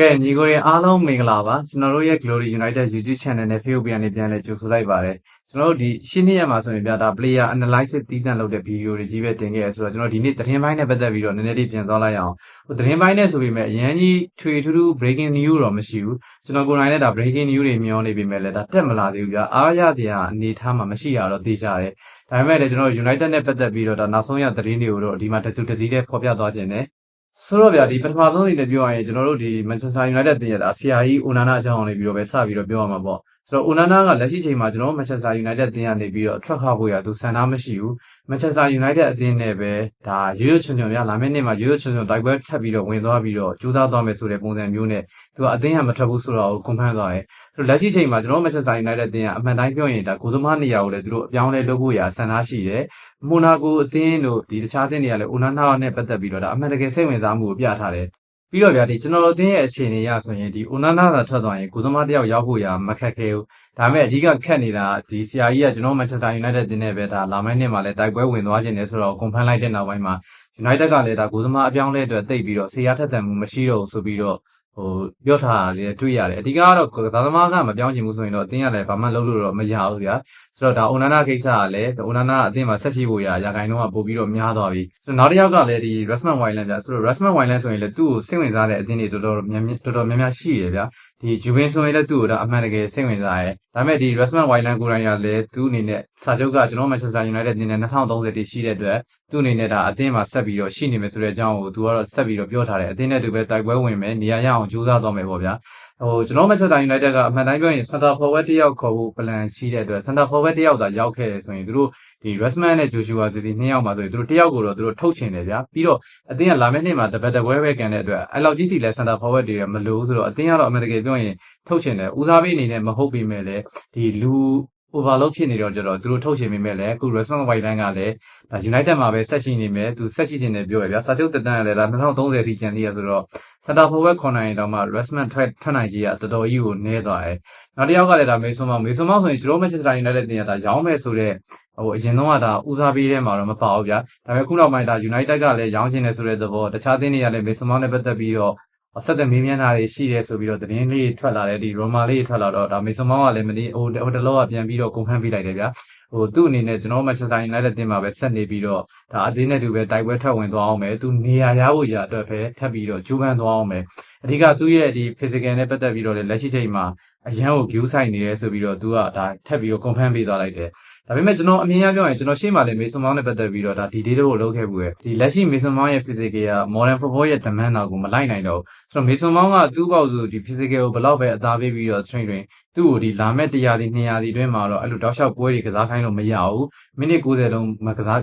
ကဲညီကိုတွေအားလုံးမင်္ဂလာပါကျွန်တော်တို့ရဲ့ Glory United YouTube Channel နဲ့ Facebook ပြန်နေပြန်လဲကြိုဆိုလိုက်ပါတယ်ကျွန်တော်တို့ဒီရှင်းနေရမှာဆိုရင်ပြတာ player analysis တီးတန့်လုပ်တဲ့ဗီဒီယိုတွေကြီးပဲတင်ခဲ့ရဆိုတော့ကျွန်တော်ဒီနေ့သတင်းပိုင်းနဲ့ပတ်သက်ပြီးတော့နည်းနည်းလေးပြန်သွားလိုက်အောင်ဟိုသတင်းပိုင်းနဲ့ဆိုပေမဲ့အရင်ကြီးထွေထူးထူး breaking news တော့မရှိဘူးကျွန်တော်ကိုယ်တိုင်လည်းဒါ breaking news တွေမျောနေပေမဲ့လည်းဒါတက်မလာသေးဘူးဗျာအားရစရာအနေထားမှာမရှိရတော့သိကြတယ်ဒါပေမဲ့လည်းကျွန်တော် United နဲ့ပတ်သက်ပြီးတော့ဒါနောက်ဆုံးရသတင်းတွေကိုတော့ဒီမှာတသူတစည်းတည်းဖော်ပြသွားခြင်းနဲ့ ဆိုတော့ဗျာဒီပထမဆုံးအနေနဲ့ပြောရရင်ကျွန်တော်တို့ဒီ Manchester United တင်ရတာဆရာကြီး Onana အကြောင်းလေးပြီးတော့ပဲစပြီးတော့ပြောရမှာပေါ့ ဆိုတော့ Onana ကလက်ရှိချိန်မှာကျွန်တော်တို့ Manchester United တင်ရနေပြီးတော့ထွက်ခါဖို့ရသူစံနာမရှိဘူး Manchester United အသင်းနဲ့ပဲဒါရိုးရိုးချွန်ချွန်ဗျာလာမယ့်နေ့မှာရိုးရိုးချွန်ချွန်တိုက်ပွဲထပ်ပြီးတော့ဝင်သွားပြီးတော့ကြိုးစားသွားမယ်ဆိုတဲ့ပုံစံမျိုးနဲ့သူကအသင်းကမထွက်ဘူးဆိုတော့ကွန်ဖန်းသွားတယ်ဆိုတော့လက်ရှိချိန်မှာကျွန်တော်တို့ Manchester United တင်ကအမှန်တိုင်းပြောရင်ဒါကိုသမားနေရာကိုလည်းသူတို့အပြောင်းလဲလုပ်ဖို့ရစံနာရှိတယ်မိုနာကိုအသင်းတို့ဒီတခြားအသင်းတွေကလည်း Onana နဲ့ပတ်သက်ပြီးတော့ဒါအမှန်တကယ်စိတ်ဝင်စားမှုကိုပြထားတယ် ပြီးတော့ဗျာဒီကျွန်တော်တို့အသင်းရဲ့အခြေအနေရဆိုရင်ဒီ Onana ကထွက်သွားရင်ကိုသမားတယောက်ရောက်ဖို့ရမခက်ခဲဘူးဒါပေမဲ့အဓိကခက်နေတာဒီဆရာကြီးကကျွန်တော် Manchester United တင်းနဲ့ပဲဒါလာမယ့်နှစ်မှာလည်းတိုက်ပွဲဝင်သွားခြင်းနဲ့ဆိုတော့ကွန်ဖန်လိုက်တဲ့နောက်ပိုင်းမှာ United ကလည်းဒါကိုသမားအပြောင်းလဲအတွက်တိတ်ပြီးတော့ဆေးရထက်သန်မှုမရှိတော့ဘူးဆိုပြီးတော့ဟိုပြောထားတာလေးတွေ့ရတယ်အဓိကကတော့သာသမားကမပြောင်းချင်ဘူးဆိုရင်တော့အတင်းကလည်းဘာမှလုပ်လို့တော့မရဘူးဗျာ ဆိုတော့ဒါ Onana ကိစ္စကလည်း Onana အတင်းမှာဆက်ရှိဖို့ရရာခိုင်နှုန်းကပို့ပြီးတော့များသွားပြီဆိုတော့နောက်တစ်ယောက်ကလည်းဒီ Rasmus Hojlund ဗျာဆိုတော့ Rasmus Hojlund ဆိုရင်လည်းသူ့ကိုစိတ်ဝင်စားတဲ့အတင်းတွေတော်တော်များများတော်တော်များများရှိရဗျာဒီ Juven ဆိုရင်လည်းသူ့ကိုဒါအမှန်တကယ်စိတ်ဝင်စားတယ်ဒါပေမဲ့ဒီ Rasmus Hojlund ကိုယ်တိုင်ကလည်းသူ့အနေနဲ့စာချုပ်ကကျွန်တော် Manchester United တင်းနဲ့2030တိရှိတဲ့အတွက်သူ့အနေနဲ့ဒါအသင်းမှာဆက်ပြီးတော့ရှိနေမယ်ဆိုတဲ့အကြောင်းကိုသူကတော့ဆက်ပြီးတော့ပြောထားတယ်အသင်းနဲ့သူပဲတိုက်ပွဲဝင်မယ်နေရာရအောင်ကြိုးစားသွားမယ်ပေါ့ဗျာ ဟိုကျွန်တော် Manchester United ကအမှန်တိုင်းပြောရင် center forward တယောက်ခေါ်ဖို့ plan ရှိတဲ့အတွက် center forward တယောက်သာရောက်ခဲ့တယ်ဆိုရင်သူတို့ဒီ Rasmus နဲ့ Joshua Zirkzee နှစ်ယောက်မှာဆိုရင်သူတို့တယောက်ကိုတော့သူတို့ထုတ်ချင်တယ်ဗျာပြီးတော့အသင်းကလာမယ့်နှစ်မှာတပတ်တပွဲပဲကန်တဲ့အတွက်အဲ့လောက်ကြီးထိလဲ center forward တွေကမလို့ဆိုတော့အသင်းကတော့အမှန်တကယ်ပြောရင်ထုတ်ချင်တယ်ဦးစားပေးအနေနဲ့မဟုတ်ပေမဲ့လည်းဒီလူ overload ဖြစ်နေတော့ကြတော့သူတို့ထုတ်ချင်ပေမဲ့လည်းအခု Rasmus Hojlund ကလည်းဒါ United မှာပဲဆက်ရှိနေမယ်သူဆက်ရှိခြင်းနဲ့ပြောရဗျာစာချုပ်တက်တန်းရလဲဒါ2030အထိကျန်သေးရဆိုတော့ center forward ခေါ်နိုင်ရင်တော့မှ Rasmus ထွက်ထွက်နိုင်ကြီးကတော်တော်ကြီးကိုနည်းသွားတယ်နောက်တစ်ယောက်ကလည်းဒါမေဆွန်မောင်မေဆွန်မောင်ဆိုရင်ကျွန်တော် Manchester United တင်ရတာရောင်းမယ်ဆိုတော့ဟိုအရင်တော့ကဒါဦးစားပေးထဲမှာတော့မပါဘူးဗျာဒါပေမဲ့ခုနောက်ပိုင်းဒါ United ကလည်းရောင်းချင်တယ်ဆိုတဲ့သဘောတခြားသင်းတွေကလည်းမေဆွန်မောင်နဲ့ပတ်သက်ပြီးတော့ ဆက်တဲ့မေးမြန်းတာတွေရှိတယ်ဆိုပြီးတော့သတင်းလေးထွက်လာတယ်ဒီ Roma လေးထွက်လာတော့ဒါမေဆွန်မောင်ကလည်းမနေ့ဟိုဟိုတလောကပြန်ပြီးတော့ကွန်ဖန်ပေးလိုက်တယ်ဗျာဟိုသူ့အနေနဲ့ကျွန်တော် Manchester United တင်မှာပဲဆက်နေပြီးတော့ဒါအသင်းနဲ့တူပဲတိုက်ပွဲထွက်ဝင်သွားအောင်မယ်သူနေရာရဖို့ရအတွက်ပဲထပ်ပြီးတော့ကြိုးပမ်းသွားအောင်မယ်အဓိကသူ့ရဲ့ဒီ physical နဲ့ပတ်သက်ပြီးတော့လည်းလက်ရှိချိန်မှာအရန်ကို view site နေတယ်ဆိုပြီးတော့သူကဒါထပ်ပြီးတော့ confirm ပေးသွားလိုက်တယ် ဒါပေမဲ့ကျွန်တော်အမြင်အရပြောရင်ကျွန်တော်ရှေ့မှာလည်းမေဆွန်မောင်းနဲ့ပတ်သက်ပြီးတော့ဒါဒီဒေးတော့လုပ်ခဲ့ဘူးရဲ့ဒီလက်ရှိမေဆွန်မောင်းရဲ့ physical က modern football ရဲ့ demand တော့ကိုမလိုက်နိုင်တော့ဘူးဆိုတော့မေဆွန်မောင်းကသူ့ပေါက်ဆိုဒီ physical ကိုဘယ်လောက်ပဲအသားပေးပြီးတော့ train တွင်သူ့ကိုဒီလာမဲ့100ဒီ200ဒီတွင်းမှာတော့အဲ့လိုတောက်လျှောက်ပွဲတွေကစားခိုင်းလို့မရဘူးမိနစ်90လုံးမကစား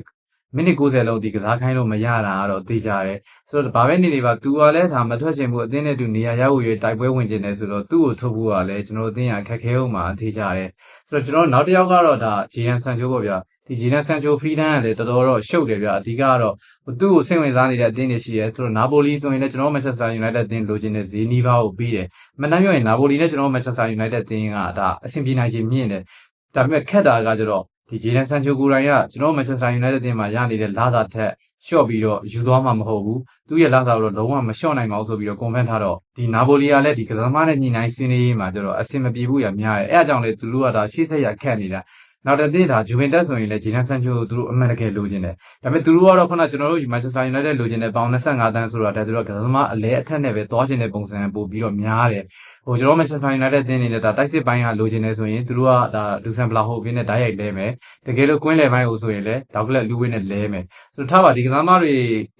မိနစ်90လုံးဒီကစားခိုင်းလို့မရတာကတော့သိကြတယ်ဆိုတော့ဘာပဲနေနေပါ तू ကလည်းဒါမထွက်ချင်ဘူးအသင်းနဲ့ तू နေရာရဖို့ရတိုက်ပွဲဝင်ချင်တယ်ဆိုတော့သူ့ကိုထုတ်ဖို့ကလည်းကျွန်တော်အသင်းကခက်ခဲအောင်မှာသိကြတယ်ဆိုတော့ကျွန်တော်နောက်တစ်ယောက်ကတော့ဒါဂျီရန်ဆန်ချိုးပေါ့ဗျာဒီဂျီရန်ဆန်ချိုးဖရီဒန်ကလည်းတော်တော်တော့ရှုပ်တယ်ဗျာအဓိကကတော့သူ့ကိုစိတ်ဝင်စားနေတဲ့အသင်းတွေရှိတယ်ဆိုတော့နာပိုလီဆိုရင်လည်းကျွန်တော်မန်ချက်စတာယူနိုက်တက်အသင်းလိုချင်တဲ့ဈေးနီးပါးကိုပြီးတယ်မန်တမ်းပြောရင်နာပိုလီနဲ့ကျွန်တော်မန်ချက်စတာယူနိုက်တက်အသင်းကဒါအဆင်ပြေနိုင်ခြင်းမြင့်တယ်ဒါပေမဲ့ခက်တာကကျတော့ ဒီဂျေဒန်ဆန်ချိုကိုယ်တိုင်ကကျွန်တော်မန်ချက်စတာယူနိုက်တက်အသင်းမှာရနေတဲ့လာတာထက်ရှော့ပြီးတော့ယူသွားမှာမဟုတ်ဘူးသူ့ရဲ့လာတာတော့လုံးဝမလျှော့နိုင်ပါဘူးဆိုပြီးတော့ကွန်ဖန်ထားတော့ဒီနာပိုလီကလည်းဒီကစားသမားနဲ့ညှိနှိုင်းစင်းနေရေးမှာကျတော့အဆင်မပြေဘူးရများတယ်အဲအကြောင်းလေသူတို့ကဒါရှေ့ဆက်ရခက်နေတာ နောက်တစ်သည့်ဒါဂျူဝင်တက်ဆိုရင်လည်းဂျီနန်ဆန်ချိုကိုသူတို့အမှန်တကယ်လိုချင်တယ်ဒါပေမဲ့သူတို့ကတော့ခုနကျွန်တော်တို့မန်ချက်စတာယူနိုက်တက်လိုချင်တဲ့ပေါင်25တန်းဆိုတော့ဒါသူတို့ကစားသမားအလဲအထက်နဲ့ပဲသွားချင်တဲ့ပုံစံပို့ပြီးတော့များတယ်ဟိုကျွန်တော်မန်ချက်စတာယူနိုက်တက်တင်းနေတဲ့ဒါတိုက်စစ်ပိုင်းကလိုချင်နေဆိုရင်သူတို့ကဒါဒူဆန်ဘလာဟိုဗင်းနဲ့ဓာတ်ရိုက်လဲမယ်တကယ်လို့ကွင်းလေပိုင်းကိုဆိုရင်လည်းဒေါက်ကလက်လူဝင်းနဲ့လဲမယ်ဆိုတော့ထားပါဒီကစားသမားတွေ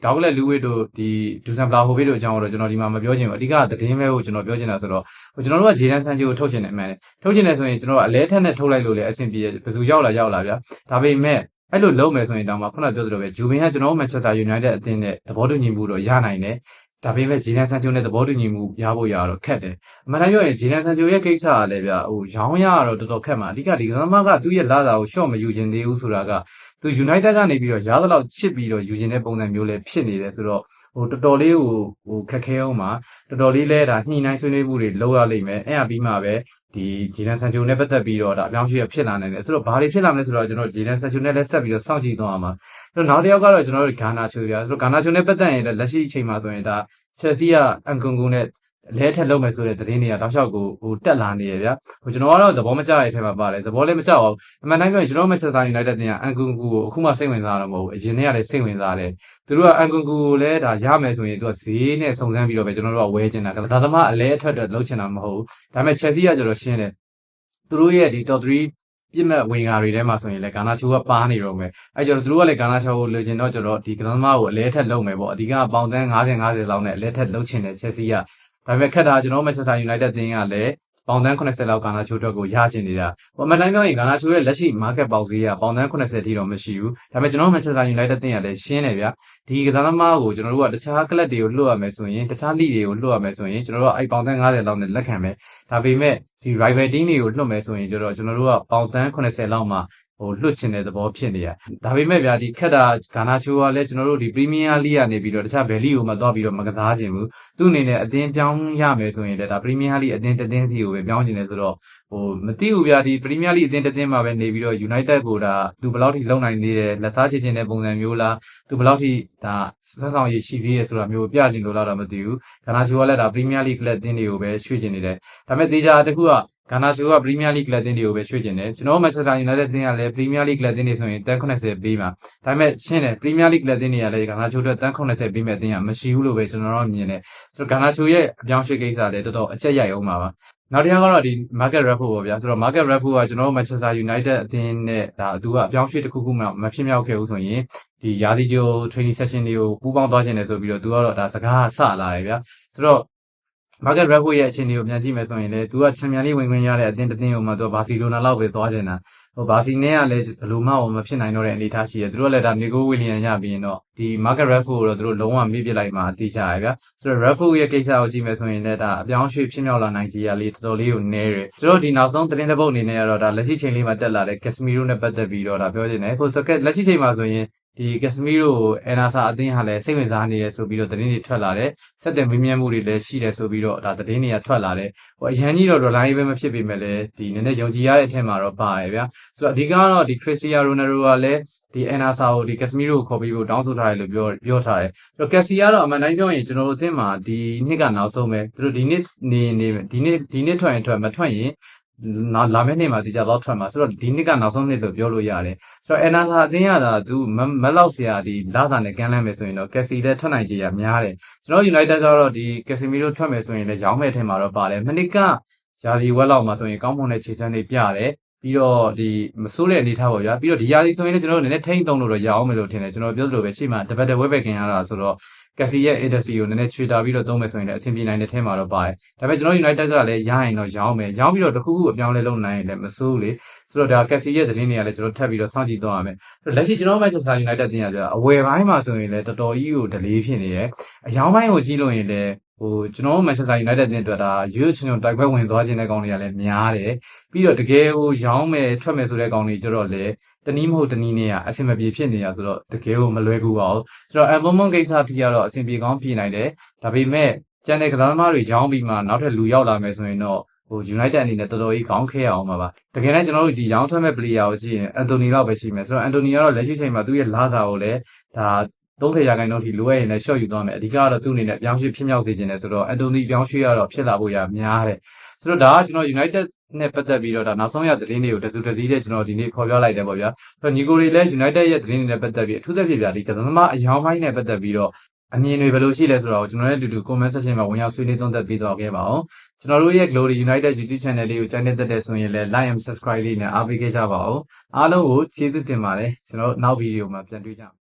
ဒေါက်ကလက်လူဝင်းတို့ဒီဒူဆန်ဘလာဟိုဗင်းတို့အကြောင်းတော့ကျွန်တော်ဒီမှာမပြောချင်ဘူးအဓိကသတင်းပဲကိုကျွန်တော်ပြောချင်တာဆိုတော့ဟိုကျွန်တော်တို့ကဂျေနန်ဆန်ချီကိုထုတ်ချင်တယ်အမှန်ထုတ်ချင်တယ်ဆိုရင်ကျွန်တော်ကအလဲထက်နဲ့ထုတ်လိုက်လို့လည်းအဆင်ပြေဘယ်သူရောက်လာရောက်လာဗျာဒါပေမဲ့အဲ့လိုလုပ်မယ်ဆိုရင်တောင်မှခုနပြောသလိုပဲဂျူဘင်ကကျွန်တော်တို့မန်ချက်စတာယူနိုက်တက်အသင်းနဲ့သဘောတူညီမှုတော့ရနိုင်တယ်ဒါပေမဲ့ဂျီနန်ဆန်ချိုနဲ့သဘောတူညီမှုရဖို့ရတော့ခက်တယ်အမှန်တမ်းပြောရင်ဂျီနန်ဆန်ချိုရဲ့ကိစ္စကလည်းဗျဟိုရောင်းရတော့တော်တော်ခက်မှာအဓိကဒီကစားသမားကသူ့ရဲ့လာတာကိုရှော့မယူခြင်းသေးဘူးဆိုတာကသူ United ကနေပြီးတော့ရားသလောက်ချစ်ပြီးတော့ယူခြင်းတဲ့ပုံစံမျိုးလည်းဖြစ်နေတယ်ဆိုတော့ဟိုတော်တော်လေးဟိုဟိုခက်ခဲအောင်မှာတော်တော်လေးလဲဒါညှိနှိုင်းဆွေးနွေးမှုတွေလုပ်ရလိမ့်မယ်အဲ့အပြီးမှပဲ ဒီဂျီနန်ဆန်ချိုနဲ့ပတ်သက်ပြီးတော့ဒါအပြောင်းအရွှေ့ဖြစ်လာနိုင်တယ်ဆိုတော့ဘာတွေဖြစ်လာမလဲဆိုတော့ကျွန်တော်ဂျီနန်ဆန်ချိုနဲ့လည်းဆက်ပြီးတော့စောင့်ကြည့်သွားအောင်ပါအဲ့တော့နောက်တစ်ယောက်ကတော့ကျွန်တော်တို့ဂါနာချိုပြဆိုတော့ဂါနာချိုနဲ့ပတ်သက်ရင်လည်းလက်ရှိအချိန်မှာဆိုရင်ဒါချက်စီကအန်ကွန်ကွန်နဲ့အ လဲထက်လုပ်မယ်ဆိုတဲ့သတင်းတွေကတောက်လျှောက်ကိုဟိုတက်လာနေရဗျာဟိုကျွန်တော်ကတော့သဘောမကျတဲ့အထက်မှာပါတယ်သဘောလည်းမကျပါဘူးအမှန်တိုင်းပြောရင်ကျွန်တော် Manchester United တင်ကအန်ကွန်ကူကိုအခုမှစိတ်ဝင်စားတာမဟုတ်ဘူးအရင်တည်းကလည်းစိတ်ဝင်စားတယ်သူတို့ကအန်ကွန်ကူကိုလည်းဒါရမယ်ဆိုရင်သူကဈေးနဲ့စုံစမ်းပြီးတော့ပဲကျွန်တော်တို့ကဝယ်ချင်တာဒါသမားအလဲအထက်တော့လုပ်ချင်တာမဟုတ်ဘူးဒါပေမဲ့ Chelsea ကကျတော့ရှင်းတယ်သူတို့ရဲ့ဒီ top 3ပြစ်မဲ့ဝင်ကာတွေထဲမှာဆိုရင်လည်းဂါနာချိုကပါနေတော့မယ်အဲကျတော့သူတို့ကလည်းဂါနာချိုကိုလိုချင်တော့ကျတော့ဒီကသမားကိုအလဲထက်လုပ်မယ်ပေါ့အဓိကပေါင်တန်း90 50လောက်နဲ့အလဲထက်လုပ်ချင်တယ် Chelsea က ဒါပေမဲ့ခက်တာကျွန်တော် Manchester United တင်းကလည်းပေါင်တန်း80လောက်ကာနာချိုအတွက်ကိုရရှိနေတာဟိုအမှန်တိုင်းပြောရင်ကာနာချိုရဲ့လက်ရှိ market ပေါက်ဈေးကပေါင်တန်း80ထိတော့မရှိဘူးဒါပေမဲ့ကျွန်တော် Manchester United တင်းကလည်းရှင်းတယ်ဗျာဒီကစားသမားကိုကျွန်တော်တို့ကတခြား club တွေကိုလွှတ်ရမယ်ဆိုရင်တခြား league တွေကိုလွှတ်ရမယ်ဆိုရင်ကျွန်တော်တို့ကအဲ့ပေါင်တန်း90လောက်နဲ့လက်ခံမယ်ဒါပေမဲ့ဒီ rival team တွေကိုလွှတ်မယ်ဆိုရင်ကျတော့ကျွန်တော်တို့ကပေါင်တန်း80လောက်မှာ ဟိုလွတ်ချင်တဲ့သဘောဖြစ်နေရဒါပေမဲ့ဗျာဒီခက်တာဂါနာချိုကလည်းကျွန်တော်တို့ဒီ Premier League ကနေပြီးတော့တခြား value ကိုမတော့ပြီးတော့မကစားခြင်းဘူးသူ့အနေနဲ့အတင်းပြောင်းရမယ်ဆိုရင်လည်းဒါ Premier League အတင်းတတင်းစီကိုပဲပြောင်းခြင်းတယ်ဆိုတော့ဟိုမသိဘူးဗျာဒီ Premier League အတင်းတတင်းမှာပဲနေပြီးတော့ United ကိုဒါသူဘယ်လောက်ထိလုံနိုင်သေးတယ်လက်စားချခြင်းတဲ့ပုံစံမျိုးလားသူဘယ်လောက်ထိဒါဆက်ဆောင်ရည်ရှိသေးရဆိုတာမျိုးပြခြင်းလို့လာတော့မသိဘူးဂါနာချိုကလည်းဒါ Premier League ကလပ်တင်းတွေကိုပဲရွှေ့ခြင်းနေတယ်ဒါပေမဲ့တေချာတစ်ခုက ဂါနာချိုကပရီးမီးယားလိဂ်ကလပ်တင်းတွေကိုပဲရွှေ့ကျင်တယ်ကျွန်တော်မန်ချက်စတာယူနိုက်တက်တင်းကလည်းပရီးမီးယားလိဂ်ကလပ်တင်းတွေဆိုရင်တန်း80ပေးမှာဒါပေမဲ့ရှင်းတယ်ပရီးမီးယားလိဂ်ကလပ်တင်းတွေကလည်းဂါနာချိုအတွက်တန်း80ပေးမဲ့တင်းကမရှိဘူးလို့ပဲကျွန်တော်တို့မြင်တယ်ဆိုတော့ဂါနာချိုရဲ့အပြောင်းရွှေ့ကိစ္စလည်းတော်တော်အချက်ရိုက်အောင်ပါပါနောက်တစ်ခါကတော့ဒီ market ref ပေါ့ဗျာဆိုတော့ market ref ကကျွန်တော်တို့ Manchester United အသင်းနဲ့ဒါသူကအပြောင်းရွှေ့တစ်ခုခုမှမဖြစ်မြောက်ခဲ့ဘူးဆိုရင်ဒီယာဒီဂျို training session တွေကိုပူးပေါင်းသွားခြင်းတယ်ဆိုပြီးတော့သူကတော့ဒါစကားဆလာတယ်ဗျာဆိုတော့ market rep ရဲ့အခြေအနေကိုပြန်ကြည့်မယ်ဆိုရင်လည်းသူကချန်ပီယံလိဝင်ခွင့်ရတဲ့အသင်းတစ်သင်းကိုမှသူကဘာစီလိုနာလောက်ပဲသွားချင်တာဟိုဘာစီနဲ့ကလည်းဘယ်လိုမှမဖြစ်နိုင်တော့တဲ့အနေအထားရှိတယ်သူတို့ကလည်းဒါနေကိုဝီလီယံရပြီးရင်တော့ဒီ market ref ကိုတော့သူတို့လုံးဝမေ့ပစ်လိုက်မှအတိကျရဗျာဆိုတော့ ref ရဲ့ကိစ္စကိုကြည့်မယ်ဆိုရင်လည်းဒါအပြောင်းရွှေ့ဖြစ်မြောက်လာနိုင်ကြီးရလေးတော်တော်လေးကိုနည်းတယ်ကျွန်တော်ဒီနောက်ဆုံးသတင်းတစ်ပုဒ်အနေနဲ့ကတော့ဒါလက်ရှိချိန်လေးမှာတက်လာတဲ့ Casemiro နဲ့ပတ်သက်ပြီးတော့ဒါပြောချင်တယ်ဟို socket လက်ရှိချိန်မှာဆိုရင် ဒီကက်စမီရိုကိုအန်နာဆာအသင်းဟာလည်းစိတ်ဝင်စားနေတယ်ဆိုပြီးတော့သတင်းတွေထွက်လာတယ်။ဆက်တယ်မင်းမြတ်မှုတွေလည်းရှိတယ်ဆိုပြီးတော့ဒါသတင်းတွေကထွက်လာတယ်။ဟိုအရန်ကြီးတော့ဒေါ်လာကြီးပဲမဖြစ်ပေမဲ့လည်းဒီနည်းနည်းယုံကြည်ရတဲ့အထက်မှာတော့ပါရဲ့ဗျာ။ဆိုတော့အဓိကတော့ဒီခရစ္စတီယာရိုနယ်ဒိုကလည်းဒီအန်နာဆာကိုဒီကက်စမီရိုကိုခေါ်ပြီးဖို့တောင်းဆိုထားတယ်လို့ပြောပြောထားတယ်။ဆိုတော့ကက်စီကတော့အမှန်တိုင်းပြောရင်ကျွန်တော်တို့အသင်းမှာဒီနှစ်ကနောက်ဆုံးပဲသူတို့ဒီနှစ်နေနေဒီနှစ်ဒီနှစ်ထွက်ရင်ထွက်မထွက်ရင် လာလာမယ့်နေ့မှာဒီကြတော့ထွက်မှာဆိုတော့ဒီနှစ်ကနောက်ဆုံးနှစ်လို့ပြောလို့ရတယ်ဆိုတော့အန်နာသာအတင်းရတာသူမက်လောက်ဆရာဒီလာသာနဲ့ကန်လန်းမယ်ဆိုရင်တော့ကက်စီလည်းထွက်နိုင်ကြရများတယ်ကျွန်တော် United ကတော့ဒီကက်စီမီရိုထွက်မယ်ဆိုရင်လည်းရောင်းမဲ့ထဲမှာတော့ပါတယ်မနစ်ကယာဒီဝက်လောက်မှာဆိုရင်ကောင်းမွန်တဲ့ခြေစမ်းတွေပြတယ်ပြီးတော့ဒီမဆိုးတဲ့အနေထားပေါ့ဗျာပြီးတော့ဒီယာဒီဆိုရင်လည်းကျွန်တော်တို့နည်းနည်းထိမ့်တုံးလို့တော့ရအောင်မယ်လို့ထင်တယ်ကျွန်တော်ပြောသလိုပဲရှေ့မှာတပတ်တဝက်ပဲခင်ရတာဆိုတော့ ကက်စီရဲ့ industry ကိုနည်းနည်းချွေတာပြီးတော့သုံးမယ်ဆိုရင်လည်းအဆင်ပြေနိုင်တဲ့ထဲမှာတော့ပါတယ်။ဒါပေမဲ့ကျွန်တော် United ကလည်းရရင်တော့ရောင်းမယ်။ရောင်းပြီးတော့တခုခုအပြောင်းလဲလုပ်နိုင်ရင်လည်းမဆိုးလေ။ဆိုတော့ဒါကက်စီရဲ့သတင်းတွေကလည်းကျွန်တော်ထပ်ပြီးတော့စောင့်ကြည့်သွားရမယ်။လက်ရှိကျွန်တော် Manchester United တင်ရပြအဝယ်ပိုင်းမှာဆိုရင်လည်းတော်တော်ကြီးကို delay ဖြစ်နေရဲ့။အယောင်းပိုင်းကိုကြည့်လို့ရင်လည်းဟိုကျွန်တော် Manchester United တင်အတွက်ဒါရွေးချင်ချင်တိုက်ပွဲဝင်သွားခြင်းတဲ့ကောင်တွေကလည်းများတယ်။ပြီးတော့တကယ်ဟိုရောင်းမယ်ထွက်မယ်ဆိုတဲ့ကောင်တွေကျတော့လည်း တနည်းမဟုတ်တနည်းနဲ့ကအဆင်မပြေဖြစ်နေရဆိုတော့တကယ်ကိုမလွယ်ကူပါဘူးဆိုတော့အမ်ဘွန်မွန်ကိစ္စတိကတော့အဆင်ပြေကောင်းပြေနိုင်တယ်ဒါပေမဲ့ကျန်တဲ့ကစားသမားတွေရောင်းပြီးမှနောက်ထပ်လူရောက်လာမယ်ဆိုရင်တော့ဟို United အနေနဲ့တော်တော်ကြီးခေါင်းခဲအောင်ပါပါတကယ်တမ်းကျွန်တော်တို့ဒီရောင်းထွက်မဲ့ player ကိုကြည့်ရင်အန်တိုနီလောက်ပဲရှိမယ်ဆိုတော့အန်တိုနီကတော့လက်ရှိချိန်မှာသူ့ရဲ့လာစာကိုလည်းဒါ30ရာခိုင်နှုန်းထိလိုအပ်ရင်လည်း short ယူသွားမယ်အဓိကကတော့သူ့အနေနဲ့ပြောင်းရွှေ့ဖြစ်မြောက်စေခြင်းနဲ့ဆိုတော့အန်တိုနီပြောင်းရွှေ့ရတော့ဖြစ်လာဖို့ရများတယ် ဆိုတော့ဒါကကျွန်တော် United နဲ့ပတ်သက်ပြီးတော့ဒါနောက်ဆုံးရသတင်းတွေကိုတစုတစည်းနဲ့ကျွန်တော်ဒီနေ့ဖော်ပြလိုက်တယ်ပေါ့ဗျာ။ဆိုတော့ညီကိုတွေလည်း United ရဲ့သတင်းတွေနဲ့ပတ်သက်ပြီးအထူးသဖြင့်ဗျာဒီကစားသမားအယောင်ပိုင်းနဲ့ပတ်သက်ပြီးတော့အမြင်တွေဘယ်လိုရှိလဲဆိုတော့ကျွန်တော်လည်းအတူတူ comment section မှာဝင်ရောက်ဆွေးနွေးသုံးသပ်ပေးတော့ခဲ့ပါအောင်။ကျွန်တော်တို့ရဲ့ Glory United YouTube channel လေးကိုကြိုက်နေတဲ့ဆိုရင်လည်း like and subscribe လေးနဲ့အားပေးခဲ့ကြပါဦး။အားလုံးကိုကျေးဇူးတင်ပါတယ်။ကျွန်တော်တို့နောက်ဗီဒီယိုမှာပြန်တွေ့ကြမယ်